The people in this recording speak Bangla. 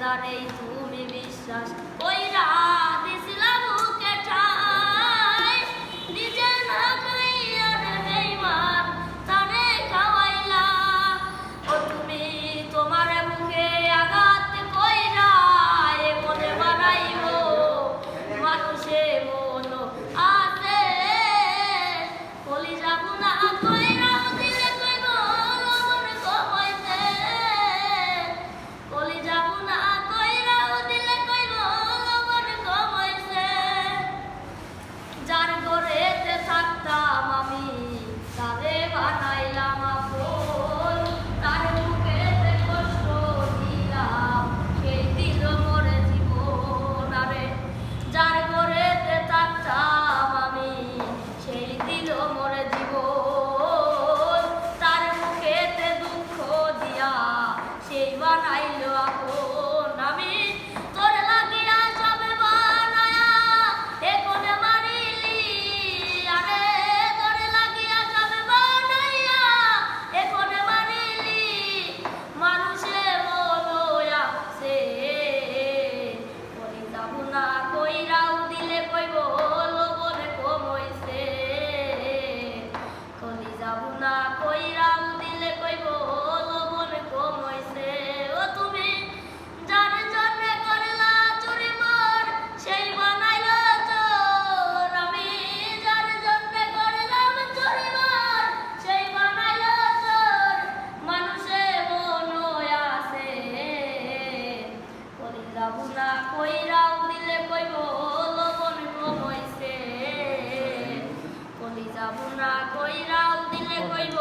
জানে তুমি বিশ্বাস ওই দিছিলা বুকে কইরাও দিলে কইব।